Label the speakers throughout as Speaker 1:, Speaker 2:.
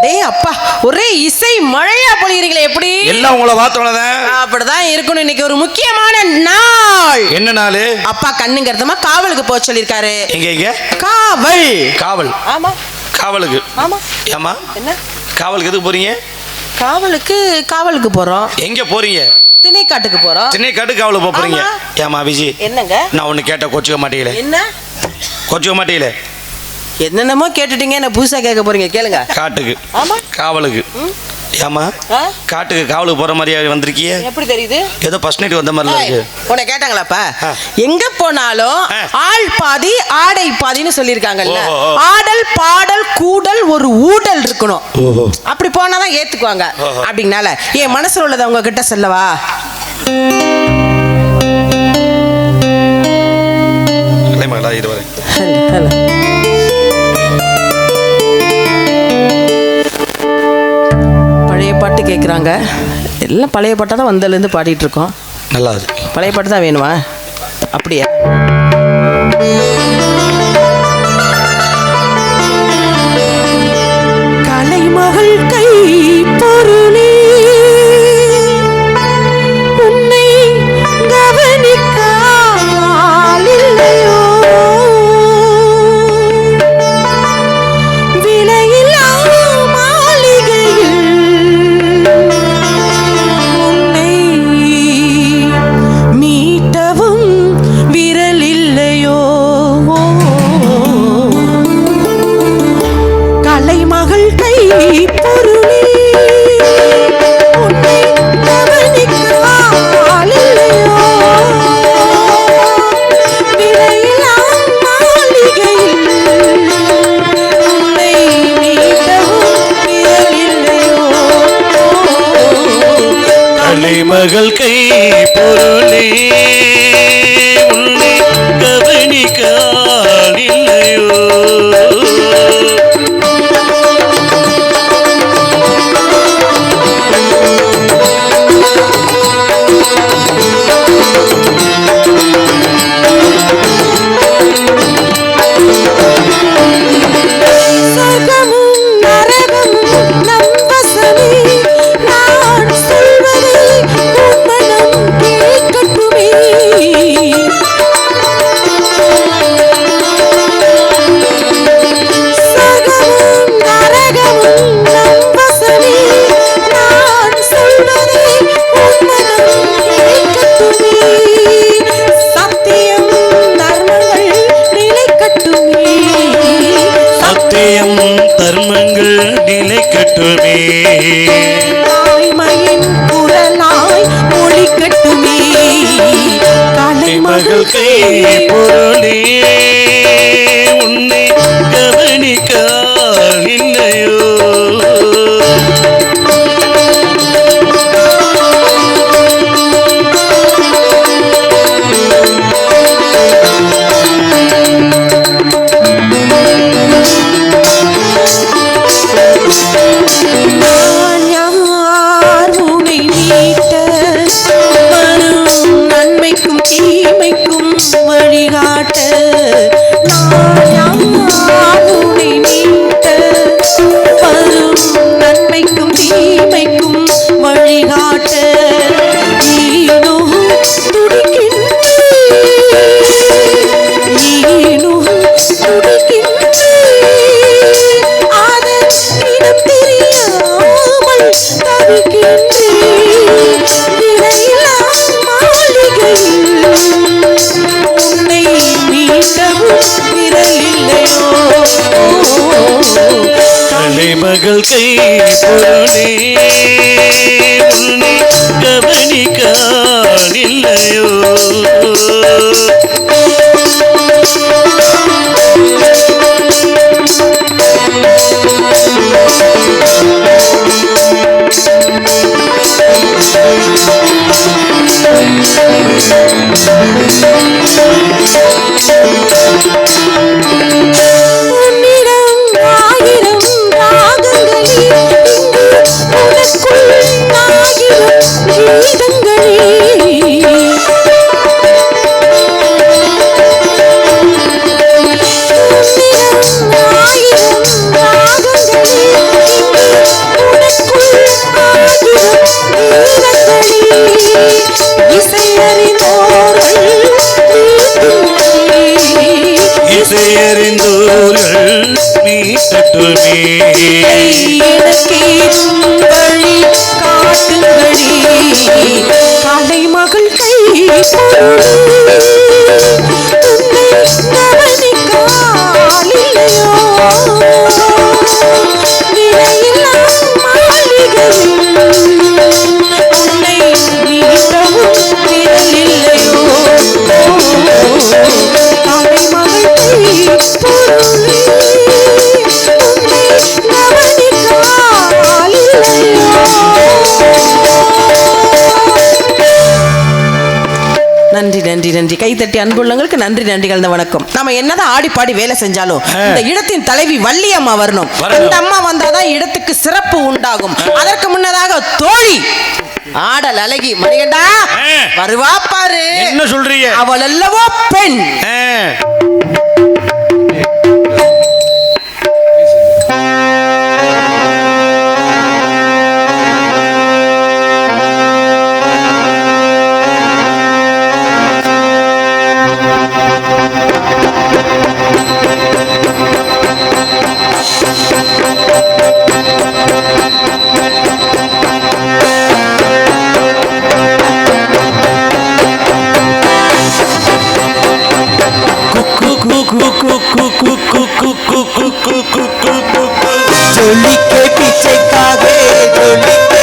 Speaker 1: டேய் அப்பா ஒரே இசை மழையா பொழிகிறீங்களே எப்படி?
Speaker 2: எல்லாம் உங்களை பார்த்தோன்னதான்
Speaker 1: அப்படிதான் இருக்கணும். இன்னைக்கு ஒரு முக்கியமான நாள்.
Speaker 2: என்ன நாள்?
Speaker 1: அப்பா கண்ணுங்கிறதுமா காவலுக்கு போக சொல்லியிருக்காரு.
Speaker 2: எங்க எங்க?
Speaker 1: காவல்.
Speaker 2: காவல்.
Speaker 1: ஆமா.
Speaker 2: காவலுக்கு.
Speaker 1: ஆமா.
Speaker 2: ஏமா
Speaker 1: என்ன?
Speaker 2: காவலுக்கு எதுக்கு போறீங்க?
Speaker 1: காவலுக்கு காவலுக்கு போறோம்.
Speaker 2: எங்க போறீங்க?
Speaker 1: திணைக்காட்டுக்கு போறோம்.
Speaker 2: காட்டு காவலுக்கு போக போறீங்க. ஏமா விஜி
Speaker 1: என்னங்க?
Speaker 2: நான் ஒண்ணு கேட்ட கொச்சுக்க மாட்டீங்களே.
Speaker 1: என்ன?
Speaker 2: கொச்சுக்க மாட்டீங்களே?
Speaker 1: என்னென்னமோ கேட்டுட்டீங்க என்ன புதுசா கேட்க போறீங்க கேளுங்க.
Speaker 2: காட்டுக்கு.
Speaker 1: ஆமா.
Speaker 2: காவலுக்கு. ஏமா? காட்டுக்கு காவலுக்கு போற மாதிரியா வந்திருக்கிய?
Speaker 1: எப்படி தெரியுது?
Speaker 2: ஏதோ ஃபர்ஸ்ட் நைட் வந்த மாதிரிலாம்
Speaker 1: ஏய்,
Speaker 2: இருக்கு.
Speaker 1: உன்னை கேட்டாங்களாப்பா. எங்க போனாலும். ஆள் பாதி ஆடை பாதின்னு சொல்லியிருக்காங்கல்ல. ஆடல் பாடல் கூடல் ஒரு ஊடல் இருக்கணும். அப்படி போனாதான் ஏத்துக்குவாங்க. அப்படிங்கனால என் மனசுல உள்ளதை உங்க கிட்ட சொல்லவா?
Speaker 2: இல்லை மகளா இது வரேன்
Speaker 1: பாட்டு கேட்குறாங்க எல்லாம் பழைய பாட்டாக தான் வந்ததுலேருந்து பாடிட்டு இருக்கோம்.
Speaker 2: நல்லா இருக்கு.
Speaker 1: பழைய பாட்டு தான் வேணுமா? அப்படியா? கலைமகள் கை பொருளே உனக்குள் நன்றி. கைத்தட்டி அன்புள்ளங்களுக்கு நன்றி நன்றி கலந்த வணக்கம். நாம என்னதான் ஆடி பாடி வேலை செஞ்சாலும் இந்த இடத்தின் தலைவி வள்ளி அம்மா வரணும். இந்த அம்மா வந்தாதான் இடத்துக்கு சிறப்பு உண்டாகும். அதற்கு முன்னதாக தோழி ஆடல் அழகி மணிகண்டா. வருவா பாரு.
Speaker 2: என்ன சொல்றீங்க?
Speaker 1: அவள் அல்லவோ பெண்.
Speaker 2: ஜொலிக்க பிச்சைக்காக ஜொலிக்க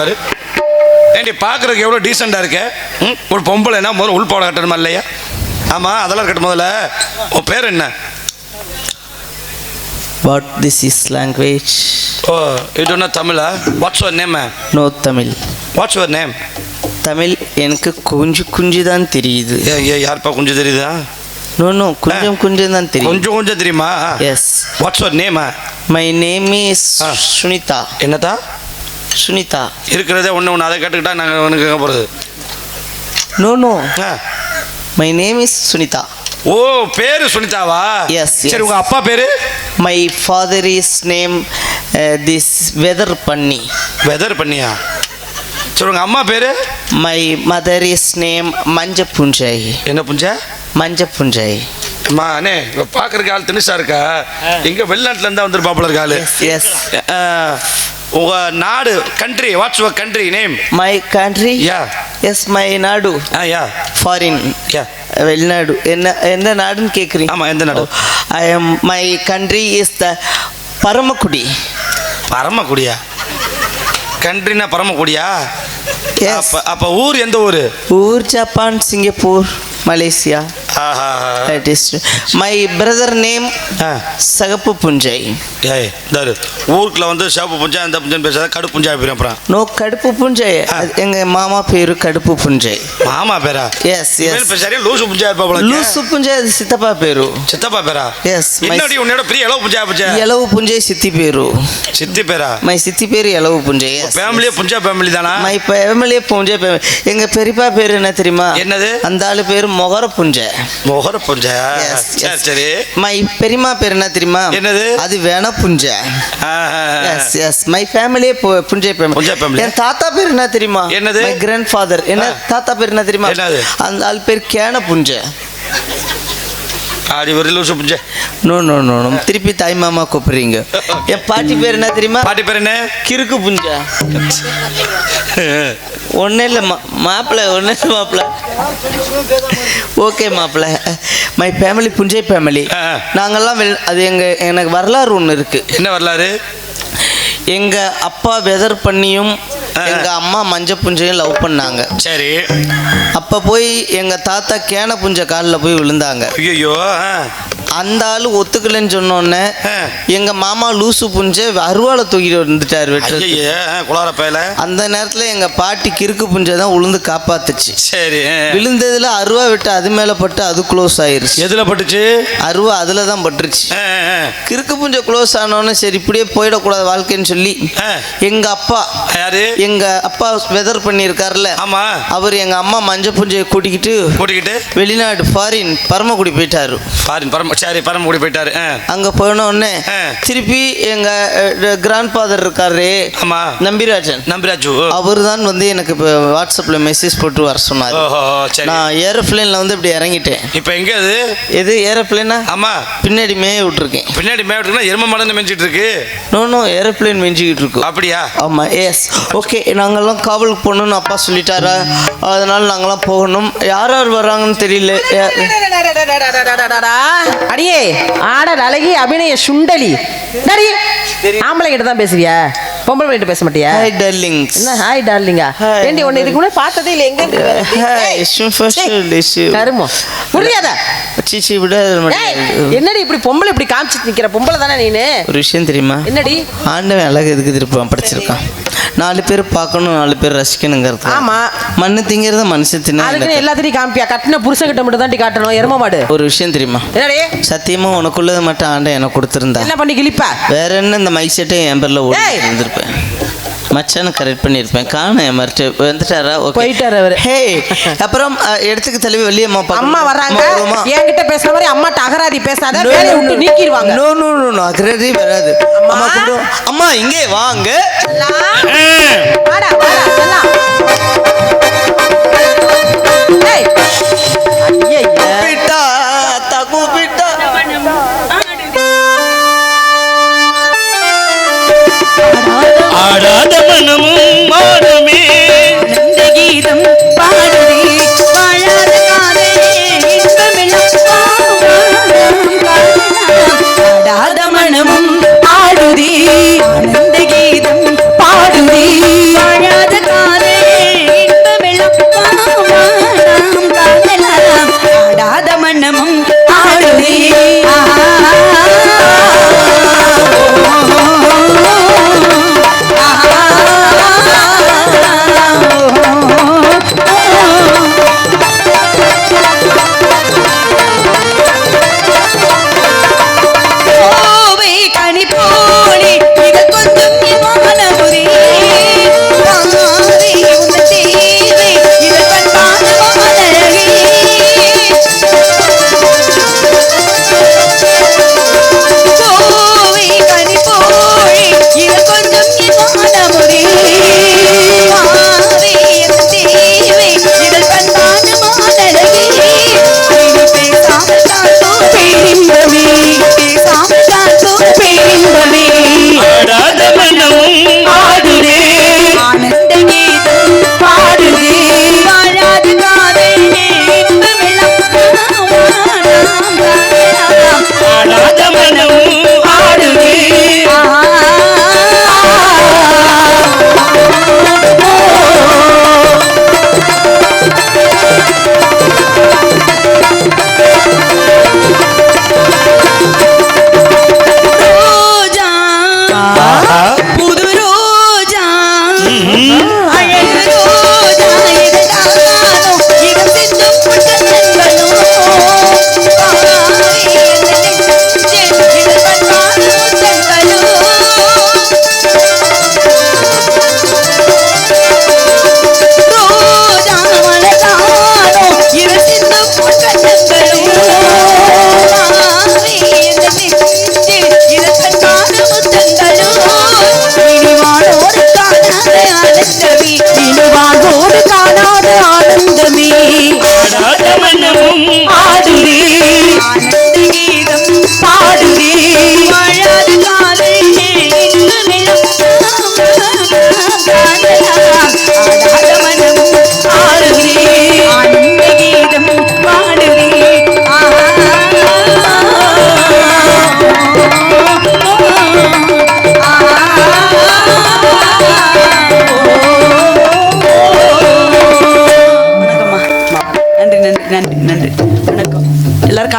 Speaker 2: பாரு. ஏண்டி பார்க்குறதுக்கு எவ்வளோ டீசெண்டாக இருக்க? ஒரு பொம்பளைனா முதல்ல உள்பாடம் கட்டணுமா இல்லையா? ஆமாம் அதெல்லாம் கட்ட முதல்ல. உன் பேர் என்ன?
Speaker 3: What this is language?
Speaker 2: ஓ இது என்ன தமிழா? What's your name
Speaker 3: No Tamil.
Speaker 2: What's your name
Speaker 3: Tamil எனக்கு கொஞ்சம் கொஞ்சம் தான் தெரியுது.
Speaker 2: யாருப்பா கொஞ்சம் தெரியுதா?
Speaker 3: நோ நோ கொஞ்சம் கொஞ்சம் தான் தெரியும்
Speaker 2: கொஞ்சம் கொஞ்சம் தெரியுமா?
Speaker 3: Yes
Speaker 2: what's your name
Speaker 3: my name is. Sunita
Speaker 2: என்னதா
Speaker 3: சுனிதா.
Speaker 2: இருக்கிறதே ஒன்று ஒன்று அதை கேட்டுக்கிட்டா நாங்கள் உனக்கு கேட்க போகிறது
Speaker 3: no no my name is Sunita.
Speaker 2: ஓ பேரு சுனிதாவா?
Speaker 3: Yes,
Speaker 2: சரி
Speaker 3: yes.
Speaker 2: உங்க அப்பா பேரு?
Speaker 3: My father is name this weather பண்ணி
Speaker 2: வெதர் பண்ணியா சரி உங்க அம்மா பேரு?
Speaker 3: மை மதர் இஸ் நேம் மஞ்ச புஞ்சை
Speaker 2: என்ன புஞ்சா?
Speaker 3: மஞ்ச புஞ்சை
Speaker 2: அம்மா அண்ணே இப்போ பார்க்குறக்கு ஆள் தினுசா இருக்கா? எங்க வெளிநாட்டுல இருந்தா வந்துருப்பாப்புல இருக்க ஆளு.
Speaker 3: எஸ்
Speaker 2: உங்க நாடு country what's your country name
Speaker 3: my country
Speaker 2: Yeah.
Speaker 3: Yes my நாடு.
Speaker 2: ஆ யா
Speaker 3: ஃபாரின்
Speaker 2: யா
Speaker 3: வெளிநாடு. என்ன எந்த நாடுன்னு கேட்குறீங்க
Speaker 2: ஆமா எந்த நாடு?
Speaker 3: I am my country is the Paramakudi
Speaker 2: பரமக்குடியா? கண்ட்ரினா பரமக்குடியா. அப்ப அப்ப ஊர் எந்த ஊர்?
Speaker 3: ஊர் Japan Singapore Malaysia. My brother name சகப்பு புஞ்சை
Speaker 2: ஏய் இந்தாரு. ஊருக்குள்ள வந்து சிவப்பு புஞ்சா இந்த புஞ்சன் பேசாத கடுப்பு புஞ்சா போயிடும் அப்புறம்.
Speaker 3: நோ கடுப்பு புஞ்சை. எங்க மாமா பேரு கடுப்பு புஞ்சை.
Speaker 2: மாமா பேரா?
Speaker 3: எஸ் எஸ்
Speaker 2: சரியா லூசு புஞ்சா இருப்பா
Speaker 3: லூசு புஞ்சை அது சித்தப்பா பேரு.
Speaker 2: சித்தப்பா பேரா?
Speaker 3: My-
Speaker 2: என்னடி உன்னோட பெரிய எளவு புஞ்சா புஞ்சா
Speaker 3: எலவு புஞ்சை சித்தி பேரு.
Speaker 2: சித்தி பேரா?
Speaker 3: மை சித்தி பேரு எலவு புஞ்சை
Speaker 2: ஃபேமிலியே புஞ்சா ஃபேமிலி தானா?
Speaker 3: மை ஃபேமிலியே புஞ்சை. எங்க பெரியப்பா பேரு என்ன தெரியுமா?
Speaker 2: என்னது?
Speaker 3: அந்த ஆளு பேரு மொகர புஞ்சை.
Speaker 2: முகர புஞ்சா சரி
Speaker 3: மை பெரியம்மா பேர் என்ன தெரியுமா
Speaker 2: என்னது?
Speaker 3: அது வேணா புஞ்சை. எஸ் எஸ் மை ஃபேமிலியே புஞ்சை
Speaker 2: புஞ்சை family.
Speaker 3: என் தாத்தா பேர் என்ன தெரியுமா
Speaker 2: என்னது?
Speaker 3: மை கிராண்ட் ஃபாதர் என்ன. தாத்தா பேர் என்ன தெரியுமா? அந்த ஆள் பேர் கேன புஞ்சை
Speaker 2: ஆடி ஒரு லூசு புஞ்ச
Speaker 3: நோ நோ நோ நோ திருப்பி தாய் மாமா கூப்பிடுறீங்க. என் பாட்டி பேர் என்ன தெரியுமா?
Speaker 2: பாட்டி பேர் என்ன?
Speaker 3: கிறுக்கு புஞ்சை. ஒன்றும் இல்லை மா மாப்பிள்ளை ஒன்றும் இல்லை மாப்பிள்ளை. ஓகே மாப்பிள்ளை. மை ஃபேமிலி புஞ்சை ஃபேமிலி வெள் அது எங்கள் எனக்கு வரலாறு ஒன்று இருக்குது
Speaker 2: என்ன வரலாறு?
Speaker 3: எங்கள் அப்பா வெதர் பண்ணியும்
Speaker 2: ஆ.
Speaker 3: எங்கள் அம்மா மஞ்ச புஞ்சையும் லவ் பண்ணாங்க.
Speaker 2: சரி.
Speaker 3: அப்போ போய் எங்கள் தாத்தா கேன புஞ்ச காலில் போய் விழுந்தாங்க.
Speaker 2: ஐயோ
Speaker 3: அந்த ஆள் ஒத்துக்கலைன்னு சொன்னோடனே
Speaker 2: ஆ.
Speaker 3: எங்கள் மாமா லூசு புஞ்சை அருவாளை தூக்கிட்டு வந்துட்டார் வெட்டு
Speaker 2: ஐயோ குளார பயல.
Speaker 3: அந்த நேரத்தில் எங்கள் பாட்டி கிறுக்கு புஞ்சை தான் உளுந்து காப்பாத்துச்சு.
Speaker 2: சரி.
Speaker 3: விழுந்ததில் அருவா விட்டு அது மேலே பட்டு அது க்ளோஸ் ஆயிருச்சு.
Speaker 2: எதுல பட்டுச்சு?
Speaker 3: அருவா அதில் தான் பட்டுருச்சு. கிறுக்கு புஞ்சை க்ளோஸ் ஆனோடனே சரி இப்படியே போயிடக்கூடாது வாழ்க்கைன்னு சொல்லி
Speaker 2: ஆ.
Speaker 3: எங்கள் அப்பா
Speaker 2: யாரு?
Speaker 3: எங்க அப்பா வெதர் பண்ணியிருக்காருல்ல
Speaker 2: ஆமா.
Speaker 3: அவர் எங்க அம்மா மஞ்ச புஞ்சையை கூட்டிக்கிட்டு
Speaker 2: கூட்டிக்கிட்டு?
Speaker 3: வெளிநாடு ஃபாரின் பரமக்குடி போயிட்டாரு.
Speaker 2: பாருங்க பரம சரி பரம கூடி போயிட்டாரு.
Speaker 3: அங்க போன உடனே
Speaker 2: ஆ.
Speaker 3: திருப்பி எங்க கிராண்ட் ஃபாதர் இருக்காரு
Speaker 2: ஆமா
Speaker 3: நம்பிராஜன்
Speaker 2: நம்பிராஜு
Speaker 3: அவர் தான் வந்து எனக்கு இப்போ வாட்ஸ்அப்ல மெசேஜ் போட்டு வர சொன்னார் நான் ஏரோப்ளேன்ல வந்து இப்படி இறங்கிட்டேன்
Speaker 2: இப்போ எங்க அது
Speaker 3: எது ஏரோப்ளேனா
Speaker 2: ஆமா
Speaker 3: பின்னாடி மேய விட்டுருக்கேன்
Speaker 2: பின்னாடி மேட்டுக்குன்னா எரும மடந்து மெஞ்சிட்டு இருக்கு
Speaker 3: நோ நோ ஏரோப்ளேன் மெஞ்சிக்கிட்டு இருக்கும்
Speaker 2: அப்படியா
Speaker 3: ஆமா எஸ் ஓகே நாங்கெல்லாம் காவலுக்கு போகணும்னு அப்பா சொல்லிட்டாரா அதனால நாங்கெல்லாம் போகணும் யார் யார் வர்றாங்கன்னு தெரியல
Speaker 1: அடியே ஆடல் அழகி அபிநய சுண்டலி. டடி ஆம்பளை கிட்ட தான் பேசுவியா? பொம்பளை கிட்ட பேச மாட்டியா?
Speaker 3: ஹாய் டார்லிங்ஸ்
Speaker 1: என்ன ஹாய் டார்லிங்கா. ஏண்டி உன்னை இதுக்கு முன்னாடி பார்த்ததே இல்லை எங்க இருந்து. கருமோ புரியாதா?
Speaker 3: சீச்சி விட
Speaker 1: என்னடி இப்படி பொம்பளை இப்படி காமிச்சிட்டு நிக்கிற? பொம்பளை தானே நீனு?
Speaker 3: ஒரு விஷயம் தெரியுமா?
Speaker 1: என்னடி?
Speaker 3: ஆண்டவன் அழகு எதுக்கு திருப்பான் படிச்சிருக்கான். நாலு பேர் பார்க்கணும் நாலு பேர் ரசிக்கணுங்கிறது
Speaker 1: ஆமா.
Speaker 3: மண்ணு திங்கிறத மனுஷன் தின்னா
Speaker 1: அதுக்குன்னு எல்லாத்தையும் காமிப்பியா? கட்டின புருஷன் கிட்ட மட்டும் தான் காட்டணும் எரும மாடு.
Speaker 3: ஒரு விஷயம் தெரியுமா?
Speaker 1: என்னடி?
Speaker 3: சத்தியமா உனக்குள்ளது மட்டும் ஆண்டவன் எனக்கு கொடுத்துருந்தா.
Speaker 1: என்ன பண்ணி கிழிப்பா?
Speaker 3: வேற என்ன இந்த மைக் செட்டை என் பேர்ல ஓடி. இருந்திருப்பேன். மச்சான கரெக்ட் பண்ணியிருப்பேன். காணும் மறுட்டு வந்துட்டாரா? ஓகே
Speaker 1: போயிட்டாரு அவரு.
Speaker 3: ஹே அப்புறம் இடத்துக்கு தலைவி வெளியம்மா
Speaker 1: அம்மா வர்றாங்க என்கிட்ட பேசுற மாதிரி அம்மாட்ட அகராதி பேசாத வேலையை விட்டு நீக்கிடுவாங்க.
Speaker 3: நோ நோ நோ நோ அக்கறை வராது.
Speaker 1: அம்மா.
Speaker 3: அம்மா. அம்மா இங்கே வாங்க.
Speaker 1: வாடா வாடா
Speaker 4: జనము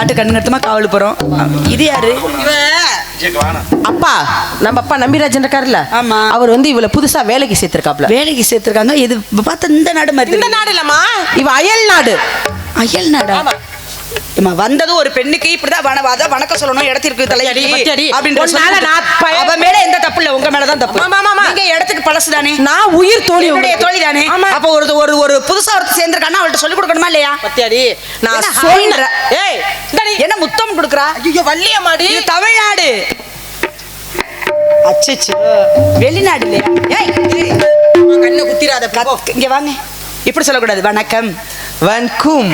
Speaker 4: காட்டு கண்ணு கட்டுமா காவல் போறோம். இது யாரு?
Speaker 5: அப்பா. நம்ம அப்பா நம்பிராஜன் இருக்காருல்ல
Speaker 4: ஆமா.
Speaker 5: அவர் வந்து இவள புதுசா வேலைக்கு சேர்த்திருக்காப்ல.
Speaker 4: வேலைக்கு சேர்த்திருக்காங்க. இது பார்த்தா இந்த நாடு மாதிரி
Speaker 5: இந்த. நாடு இல்லம்மா. இவ அயல் நாடு.
Speaker 4: அயல் நாடா? இம்மா வந்ததும் ஒரு பெண்ணுக்கு இப்படிதான் வன அதான் வணக்கம் சொல்லணும் இடத்திற்கு தலையடி
Speaker 5: பச்சடி.
Speaker 4: அப்படின்ற
Speaker 5: உன் மேல நான்
Speaker 4: அவ மேல எந்த தப்பு இல்ல உங்க மேல தான் தப்பு.
Speaker 5: ஆமா, ஆமா.
Speaker 4: நீங்க இடத்துக்கு பழசு தானே?
Speaker 5: நான் உயிர் தோழி உங்களுக்கு.
Speaker 4: தோழி தானே?
Speaker 5: ஆமா.
Speaker 4: அப்ப ஒரு ஒரு ஒரு புதுசா ஒருத்தர் சேர்ந்திருக்கானா அவள்கிட்ட சொல்லி கொடுக்கணுமா இல்லையா?
Speaker 5: பத்தியாடி நான் சொல்றேன்? ஏய்.
Speaker 4: என்ன முத்தம் கொடுக்குறா?
Speaker 5: ஐயோ வள்ளியம்மாடி
Speaker 4: இது தமிழ்நாடு. அச்சச்சோ. வெளிநாடு இல்லையா? ஏய்
Speaker 5: கண்ணை குத்திராத
Speaker 4: இங்க வாங்க. இப்படி சொல்லக்கூடாது. வணக்கம்.
Speaker 3: வணக்கம்?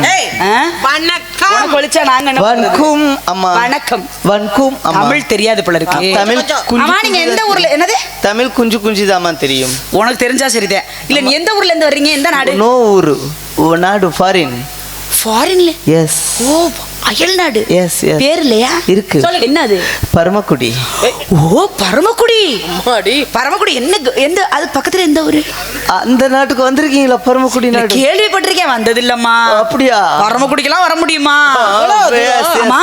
Speaker 5: வணக்கம்.
Speaker 4: ஒழிச்சா நாங்க என்ன பண்றது?
Speaker 3: வணக்கம் அம்மா.
Speaker 4: வணக்கம்.
Speaker 3: வணக்கம் அம்மா.
Speaker 4: தமிழ் தெரியாது போல இருக்கு.
Speaker 3: தமிழ்
Speaker 4: ஆமா நீங்க எந்த ஊர்ல என்னது?
Speaker 3: தமிழ் குஞ்சு குஞ்சு தெரியும்.
Speaker 4: உனக்கு தெரிஞ்சா சரிதான். இல்ல நீ எந்த ஊர்ல இருந்து வர்றீங்க? எந்த நாடு?
Speaker 3: நோ ஊரு. ஓ நாடு ஃபாரின்
Speaker 4: ஃபாரின்ல
Speaker 3: எஸ்
Speaker 4: ஓ அயல் நாடு
Speaker 3: Yes, yes.
Speaker 4: பேர் இல்லையா?
Speaker 3: இருக்கு.
Speaker 4: சொல்லு என்னது?
Speaker 3: பரமக்குடி.
Speaker 4: ஓ பரமக்குடி.
Speaker 5: அம்மாடி.
Speaker 4: பரமக்குடி என்ன எந்த அது பக்கத்துல எந்த ஊரு?
Speaker 3: அந்த நாட்டுக்கு வந்திருக்கீங்களா பரமக்குடி நாடு?
Speaker 4: கேள்விப்பட்டிருக்கேன் வந்தது இல்லம்மா
Speaker 3: அப்படியா?
Speaker 4: பரமக்குடிக்கெல்லாம் வர முடியுமா. ஆமா.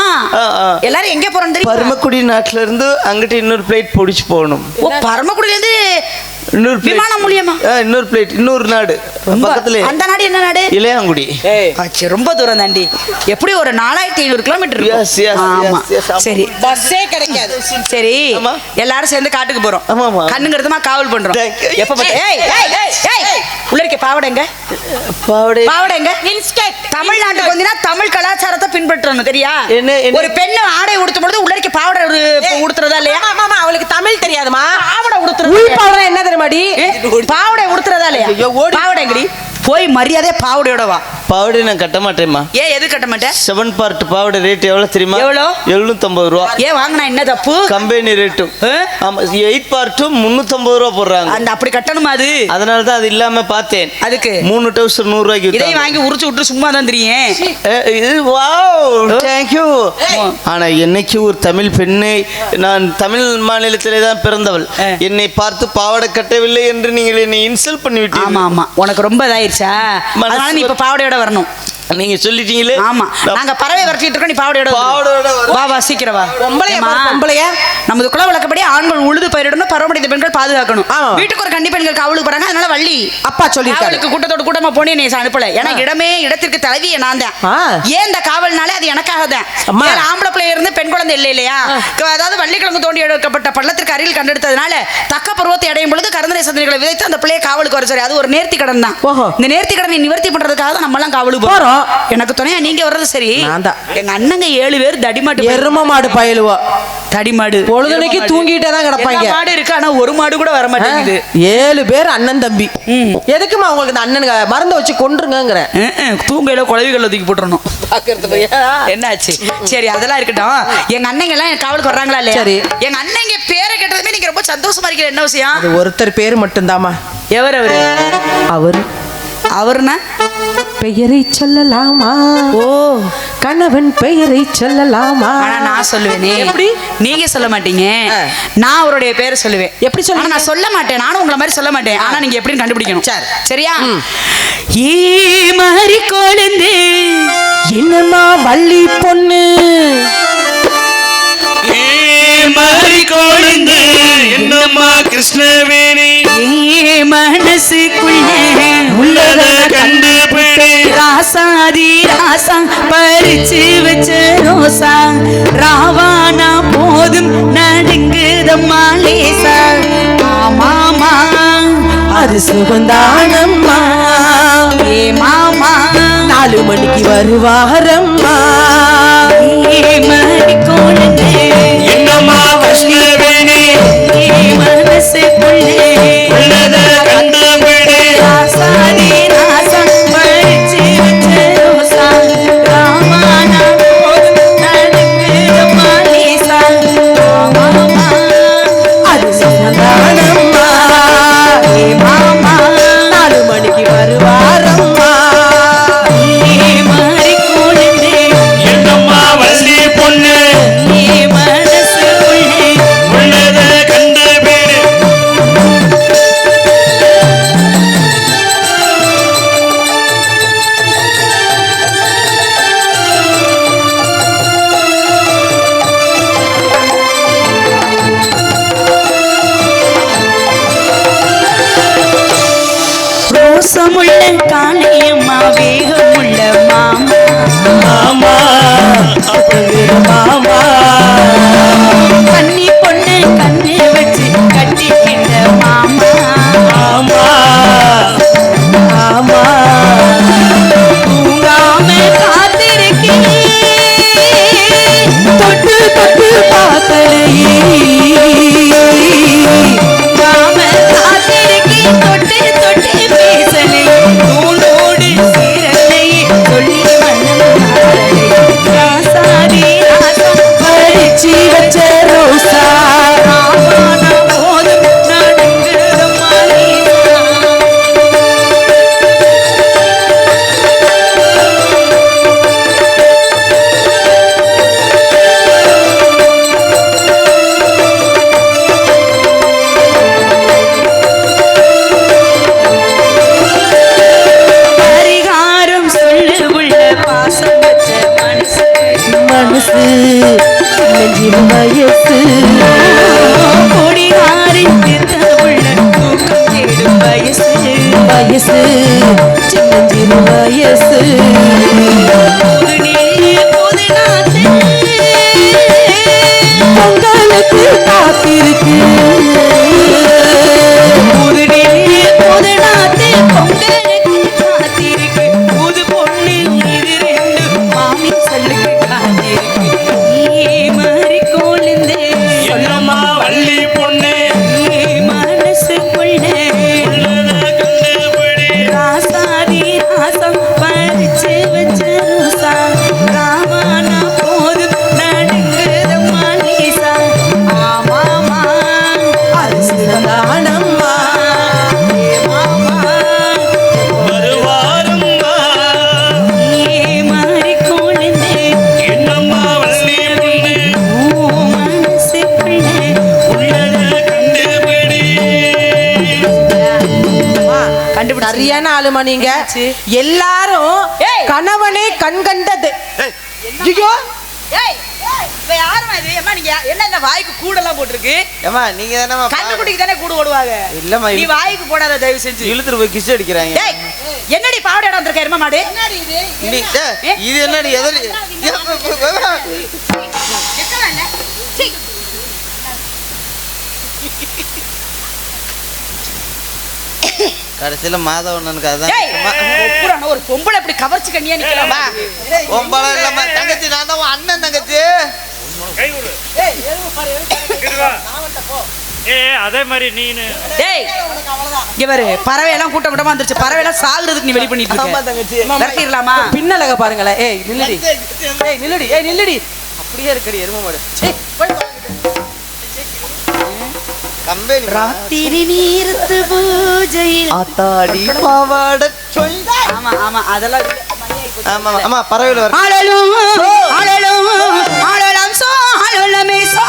Speaker 4: எல்லாரும் எங்க போறோம் தெரியுமா?
Speaker 3: பரமக்குடி நாட்டுல இருந்து அங்கிட்டு இன்னொரு பிளேட் பொடிச்சு போகணும்.
Speaker 4: ஓ பரமக்குடில இருந்து
Speaker 3: இன்னொரு plate.
Speaker 4: விமானம் மூலியமா?
Speaker 3: இன்னொரு பிளேட் இன்னொரு நாடு. பக்கத்துல.
Speaker 4: அந்த நாடு என்ன நாடு?
Speaker 3: இளையாங்குடி
Speaker 4: ஆச்சு ரொம்ப தூரம் தாண்டி. எப்படி ஒரு நாலாயிரத்தி ஐநூறு கிலோமீட்டர் ஆமா. சரி.
Speaker 5: பஸ்ஸே கிடைக்காது.
Speaker 4: சரி
Speaker 3: ஆமா.
Speaker 4: எல்லாரும் சேர்ந்து காட்டுக்கு போறோம்.
Speaker 3: ஆமா, ஆமா.
Speaker 4: கண்ணுங்கிறதுமா காவல் பண்றோம். எப்ப பார்த்த- ஏய் ஏய் ஏய் ஏய் உள்ள இருக்க பாவடை எங்க?
Speaker 3: பாவடை.
Speaker 4: பாவடை எங்க? தமிழ்நாட்டுக்கு வந்தீங்கன்னா தமிழ் கலாச்சாரத்தை பின்பற்றணும் தெரியா? ஒரு பெண்ணு ஆடை உடுத்தும் பொழுது உள்ள இருக்க பாவடை உடுத்துறதா இல்லையா?
Speaker 5: ஆமா ஆமா அவளுக்கு தமிழ் தெரியாதுமா?
Speaker 4: பாவடை உடுத்துறது
Speaker 5: உள் பாவடை என்ன தெரியுமாடி
Speaker 4: பாவடை உடுத்துறதா இல்லையா. பாவடை எங்கடி போய் மரியாதையா பாவடையோட வா
Speaker 3: பாவடை நான் கட்ட மாட்டேம்மா.
Speaker 4: ஏன் எது கட்ட மாட்டேன்
Speaker 3: செவன் பார்ட் பாவடை ரேட் எவ்வளவு தெரியுமா?
Speaker 4: எவ்வளோ?
Speaker 3: எழுநூத்தம்பது ரூபா.
Speaker 4: ஏன் வாங்கினா என்ன தப்பு?
Speaker 3: கம்பெனி ரேட்டும்? ஆமா எயிட் பார்ட்டும் முன்னூத்தம்பது ரூபா போடுறாங்க.
Speaker 4: அந்த அப்படி கட்டணுமா அது?
Speaker 3: அதனால தான் அது இல்லாம பார்த்தேன்.
Speaker 4: அதுக்கு?
Speaker 3: மூணு டவுசர் நூறு ரூபாய்க்கு வித்தாங்க.
Speaker 4: வாங்கி உரிச்சு விட்டு சும்மா தான் தெரியும்
Speaker 3: இது வாவ் தேங்க்யூ ஆனா என்னைக்கு ஒரு தமிழ் பெண்ணை நான் தமிழ் மாநிலத்திலே தான் பிறந்தவள். என்னை பார்த்து பாவாடை கட்டவில்லை என்று நீங்கள் என்னை இன்சல்ட் பண்ணி
Speaker 4: ஆமா ஆமா. உனக்கு ரொம்ப இதாயிருச்சா.
Speaker 3: மனசு
Speaker 4: அதனால நீ இப்ப பாவடையோட வரணும்.
Speaker 3: நீங்க சொல்லிட்டீங்களே?
Speaker 4: ஆமா. நாங்க பறவை வரட்டிட்டு இருக்கோம் நீ பாவடையோட.
Speaker 3: பாவாடையோட.
Speaker 4: வா. வா சீக்கிரம் வா.
Speaker 5: பொம்பளைய பொம்பளைய.
Speaker 4: நமது குல வழக்கப்படி ஆண்கள் உழுது பயிரிடணும் பருவமடைந்த பெண்கள் பாதுகாக்கணும். வீட்டுக்கு ஒரு கன்னி பெண்கள் காவலுக்கு போறாங்க அதனால வள்ளி.
Speaker 5: அப்பா சொல்லியிருக்காரு.
Speaker 4: காவலுக்கு கூட்டத்தோட கூட்டமா போனே நீ அனுப்பல. ஏன்னா இடமே இடத்திற்கு தலைவியை நான் தான். ஏன் இந்த காவல்னாலே அது எனக்காக தான்? ஆம்பளை பிள்ளை இருந்து பெண் குழந்தை இல்லை இல்லையா? அதாவது வள்ளிக்கிழங்கு தோண்டி எடுக்கப்பட்ட பள்ளத்திற்கு அருகில் கண்டெடுத்ததுனால தக்க பருவத்தை அடையும் பொழுது கருந்தனை சந்தனைகளை விதைத்து அந்த பிள்ளையை காவலுக்கு வர சரி அது ஒரு நேர்த்தி கடன் தான். இந்த நேர்த்தி கடனை நிவர்த்தி பண்றதுக்காக தான் நம்ம எல்லாம் காவலுக்கு போறோம்.
Speaker 5: போறோம்.
Speaker 4: எனக்கு துணையா நீங்க வர்றது சரி.
Speaker 5: நான் தான்.
Speaker 4: எங்க அண்ணங்க ஏழு பேர் தடிமாட்டு
Speaker 5: எரும மாடு பயலுவா.
Speaker 4: தடிமாடு.
Speaker 5: பொழுதுனைக்கு தூங்கிட்டே தான் கிடப்பாங்க.
Speaker 4: மாடு இருக்கு ஆனா ஒரு மாடு கூட வர மாட்டேங்குது.
Speaker 5: ஏழு பேர் அண்ணன் தம்பி. எதுக்குமா உங்களுக்கு இந்த அண்ணனுங்க? மருந்த வச்சு
Speaker 4: அஹ், தூங்கையில குழவிகள் தூக்கி போட்டுறணும். என்னாச்சு? சரி அதெல்லாம் இருக்கட்டும். எங்க அண்ணங்க எல்லாம் காவலுக்கு வர்றாங்களா இல்லையா?
Speaker 5: சரி.
Speaker 4: எங்க அண்ணங்க பேரை கேட்டதுமே நீங்க ரொம்ப சந்தோஷமா இருக்கீங்க. என்ன விஷயம்?
Speaker 5: ஒருத்தர் பேர் மட்டும்தாம்மா.
Speaker 4: எவர் அவரு?
Speaker 5: அவர்.
Speaker 4: அவருனா?
Speaker 5: பெயரை சொல்லலாமா?
Speaker 4: ஓ.
Speaker 5: கணவன் பெயரை சொல்லலாமா?
Speaker 4: ஆனா நான் சொல்லுவேனே.
Speaker 5: எப்படி?
Speaker 4: நீங்க சொல்ல மாட்டீங்க. நான் அவருடைய பேரை சொல்லுவேன்.
Speaker 5: எப்படி?
Speaker 4: ஆனா நான் சொல்ல மாட்டேன். நானும் உங்களை மாதிரி சொல்ல மாட்டேன். ஆனா நீங்க எப்படின்னு கண்டுபிடிக்கணும்.
Speaker 5: சரி.
Speaker 4: சரியா? ஏ மாறி கொழுந்து.
Speaker 5: என்னம்மா வள்ளி பொண்ணு?
Speaker 6: மாறி கொழுந்து. என்னம்மா கிருஷ்ணவேணி?
Speaker 4: ஏ மனசுக்குள்ள
Speaker 6: உள்ளத கண்டுபிடி
Speaker 4: ராசாதி ராசா பறிச்சு வச்ச ரோசா. ராவானா போதும் நடுங்குதம்மா லேசா. ஆமாமா
Speaker 5: அது சுகந்தானம்மா.
Speaker 4: ஏ மாமா
Speaker 5: நாலு மணிக்கு வருவாரம்மா.
Speaker 4: ஏ மணி கொழுந்து
Speaker 6: என்னம்மா கிருஷ்ணவேணி
Speaker 4: ஏ மனசுக்குள்ளே. தொட்டு தொட்டு
Speaker 1: நீங்க? எல்லாரும். கணவனே கண் கண்டது ஐயோ!
Speaker 4: ஏய்! இவ யாரும்மா இது? அம்மா நீங்க என்ன இந்த வாய்க்கு கூடெல்லாம் போட்டிருக்கு?
Speaker 3: ஏமா நீங்க தானே
Speaker 4: கண்ணுக்குட்டிக்கு தானே கூடு ஓடுவாங்க
Speaker 3: இல்லம்மா,
Speaker 4: நீ வாய்க்கு போடாத தயவு செஞ்சு.
Speaker 3: இழுத்துட்டு போய் கிஸ் அடிக்கிறாங்க.
Speaker 4: என்னடி பாவடை இடம் வந்திருக்க எரும மாடு?
Speaker 3: இது என்ன? நீ கடைசியில மாதவனுக்கு
Speaker 4: டேய்
Speaker 3: அதான்
Speaker 4: ஒரு பொம்பளை இப்படி கவர்ச்சி கண்ணியா நிக்கலாமா
Speaker 3: பொம்பளை இல்லாம தங்கச்சி நான் தான் அண்ணன் தங்கச்சி.
Speaker 7: அதே மாதிரி நீனு.
Speaker 4: டேய் இங்க பாரு பறவை எல்லாம் கூட்டம் கூட்டமா வந்துருச்சு. பறவை எல்லாம் சாகுறதுக்கு நீ வெளி பண்ணிட்டு இருக்க.
Speaker 3: தங்கச்சி.
Speaker 4: விரட்டிடலாமா?
Speaker 1: பின்னலக பாருங்களேன். ஏய் நில்லுடி. ஏய் நில்லுடி. ஏய் நில்லுடி. அப்படியே இருக்கடி எரும மாடு.
Speaker 3: கம்பெனி
Speaker 4: ராத்திரி நீரத்து பூஜையில்.
Speaker 3: ஆத்தாடி பாவாட சொல்
Speaker 4: ஆமா ஆமா அதெல்லாம்
Speaker 3: ஆமா ஆமா பறவையில் வர
Speaker 4: ஆளலும் ஆளலும் ஆளலம் சோ. ஆளலமே சோ.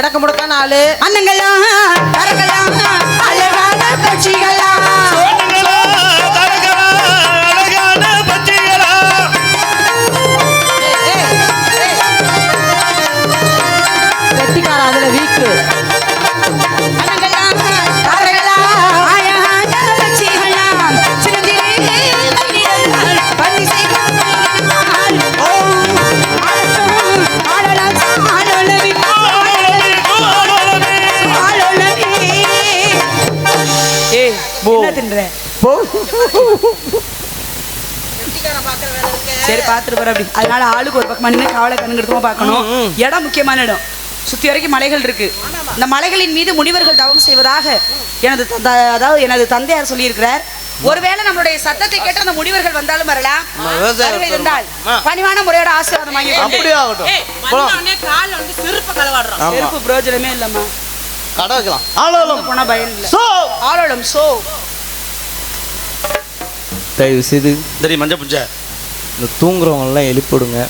Speaker 1: ஆல்ரவுண்ட் முடக்கான ஆளு.
Speaker 4: அண்ணங்களா சரி பாத்துட்டு போற அப்படி. அதனால ஆளுக்கு ஒரு பக்கமா நின்று காவலை கண்ணுங்கிறதுமா பார்க்கணும். இடம் முக்கியமான இடம். சுத்தி வரைக்கும் மலைகள் இருக்கு. இந்த மலைகளின் மீது முனிவர்கள் தவம் செய்வதாக எனது தந்த- அதாவது எனது தந்தையார் சொல்லியிருக்கிறார். ஒருவேளை நம்மளுடைய சத்தத்தை கேட்டு அந்த முனிவர்கள் வந்தாலும் வரலாம். இருந்தால். பணிவான முறையோட ஆசீர்வாதம் வாங்கி செருப்பு பிரயோஜனமே இல்லம்மா.
Speaker 3: கடை வைக்கலாம். ஆளாலும்
Speaker 4: போனா இல்லை.
Speaker 3: சோ.
Speaker 4: ஆளோடம் சோ.
Speaker 3: தயவு செய்து.
Speaker 2: சரி மஞ்சள் புஞ்ச.
Speaker 3: இந்த தூங்குறவங்களெலாம் எழுப்பிவிடுங்க எழுப்பிடுங்க.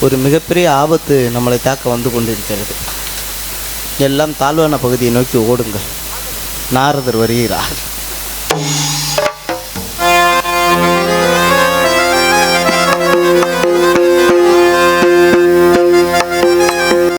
Speaker 3: ஒரு மிகப்பெரிய ஆபத்து நம்மளை தாக்க வந்து கொண்டிருக்கிறது. எல்லாம் தாழ்வான பகுதியை நோக்கி ஓடுங்கள். நாரதர் வருகிறார்.